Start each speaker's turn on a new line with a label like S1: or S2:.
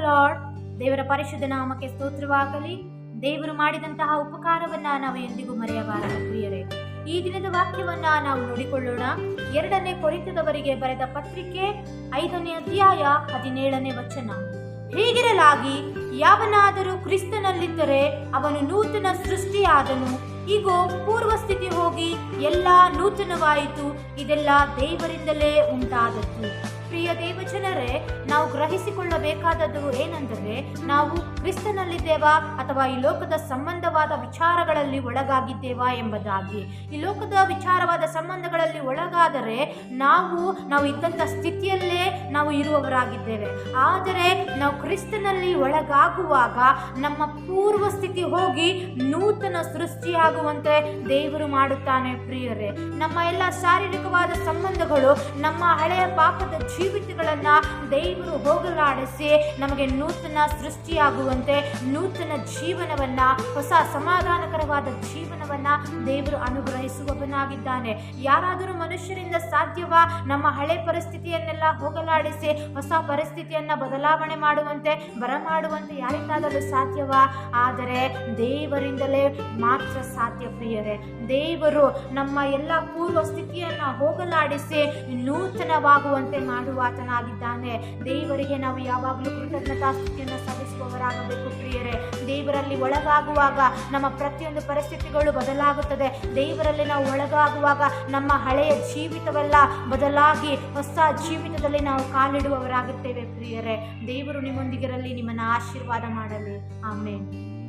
S1: Lord ದೇವರ ಪರಿಶುದ್ಧ ನಾಮಕ್ಕೆ ಸ್ತೋತ್ರವಾಗಲಿ. ದೇವರು ಮಾಡಿದಂತಹ ಉಪಕಾರವನ್ನ ನಾವು ಎಂದಿಗೂ ಮರೆಯಬಾರದು ಪ್ರಿಯರೇ. ಈ ದಿನದ ವಾಕ್ಯವನ್ನ ನಾವು ನೋಡಿಕೊಳ್ಳೋಣ. ಎರಡನೇ ಕೊರಿತದವರಿಗೆ ಬರೆದ ಪತ್ರಿಕೆ ಐದನೇ ಅಧ್ಯಾಯ ಹದಿನೇಳನೇ ವಚನ. ಹೀಗಿರಲಾಗಿ, ಯಾವನಾದರೂ ಕ್ರಿಸ್ತನಲ್ಲಿದ್ದರೆ ಅವನು ನೂತನ ಸೃಷ್ಟಿಯಾದನು. ಈಗೋ ಪೂರ್ವ ಸ್ಥಿತಿ ಹೋಗಿ ಎಲ್ಲ ನೂತನವಾಯಿತು, ಇದೆಲ್ಲ ದೇವರಿಂದಲೇ ಉಂಟಾದದ್ದು. ಪ್ರಿಯ ದೇವಜನರೇ, ನಾವು ಗ್ರಹಿಸಿಕೊಳ್ಳಬೇಕಾದದ್ದು ಏನೆಂದರೆ, ನಾವು ಕ್ರಿಸ್ತನಲ್ಲಿದ್ದೇವಾ ಅಥವಾ ಈ ಲೋಕದ ಸಂಬಂಧವಾದ ವಿಚಾರಗಳಲ್ಲಿ ಒಳಗಾಗಿದ್ದೇವಾ ಎಂಬುದಾಗಿ. ಈ ಲೋಕದ ವಿಚಾರವಾದ ಸಂಬಂಧಗಳಲ್ಲಿ ಒಳಗಾದರೆ ನಾವು ನಾವು ಇದ್ದಂಥ ಸ್ಥಿತಿಯಲ್ಲೇ ನಾವು ಇರುವವರಾಗಿದ್ದೇವೆ. ಆದರೆ, ನಾವು ಕ್ರಿಸ್ತನಲ್ಲಿ ಒಳಗಾಗುವಾಗ ನಮ್ಮ ಪೂರ್ವ ಸ್ಥಿತಿ ಹೋಗಿ ನೂತನ ಸೃಷ್ಟಿಯಾಗುವಂತೆ ದೇವರು ಮಾಡುತ್ತಾನೆ ಪ್ರಿಯರೇ. ನಮ್ಮ ಎಲ್ಲ ಶಾರೀರಿಕವಾದ ಸಂಬಂಧಗಳು ನಮ್ಮ ಹಳೆಯ ಪಾಪದ ಜೀವಿತಗಳನ್ನ ದೇವರು ಹೋಗಲಾಡಿಸಿ ನಮಗೆ ನೂತನ ಸೃಷ್ಟಿಯಾಗುವಂತೆ ನೂತನ ಜೀವನವನ್ನ, ಹೊಸ ಸಮಾಧಾನಕರವಾದ ಜೀವನವನ್ನ ದೇವರು ಅನುಗ್ರಹಿಸುವವನಾಗಿದ್ದಾನೆ. ಯಾರಾದರೂ ಮನುಷ್ಯರಿಂದ ಸಾಧ್ಯವಾ ನಮ್ಮ ಹಳೆ ಪರಿಸ್ಥಿತಿಯನ್ನೆಲ್ಲ ಹೋಗಲಾಡಿಸಿ, ಹೊಸ ಪರಿಸ್ಥಿತಿಯನ್ನ ಬದಲಾವಣೆ ಮಾಡುವಂತೆ, ಬರಮಾಡುವಂತೆ ಯಾರಿಂದಾದರೂ ಸಾಧ್ಯವಾ? ಆದರೆ ದೇವರಿಂದಲೇ ಮಾತ್ರ ಸಾಧ್ಯ ಪ್ರಿಯರೇ. ದೇವರು ನಮ್ಮ ಎಲ್ಲ ಪೂರ್ವ ಸ್ಥಿತಿಯನ್ನು ಹೋಗಲಾಡಿಸಿ ನೂತನವಾಗುವಂತೆ ಮಾಡುವಾತನಾಗಿದ್ದಾನೆ. ದೇವರಿಗೆ ನಾವು ಯಾವಾಗಲೂ ಕೃತಜ್ಞತಾ ಸ್ಥಿತಿಯನ್ನು ಸಲ್ಲಿಸುವವರಾಗಬೇಕು ಪ್ರಿಯರೇ. ದೇವರಲ್ಲಿ ಒಳಗಾಗುವಾಗ ನಮ್ಮ ಪ್ರತಿಯೊಂದು ಪರಿಸ್ಥಿತಿಗಳು ಬದಲಾಗುತ್ತದೆ. ದೇವರಲ್ಲಿ ನಾವು ಒಳಗಾಗುವಾಗ ನಮ್ಮ ಹಳೆಯ ಜೀವಿತವೆಲ್ಲ ಬದಲಾಗಿ ಹೊಸ ಜೀವಿತದಲ್ಲಿ ನಾವು ಕಾಲಿಡುವವರಾಗುತ್ತೇವೆ ಪ್ರಿಯರೇ. ದೇವರು ನಿಮ್ಮೊಂದಿಗಿರಲಿ, ನಿಮ್ಮನ್ನು ಆಶೀರ್ವಾದ ಮಾಡಲಿ. ಆಮೇಲೆ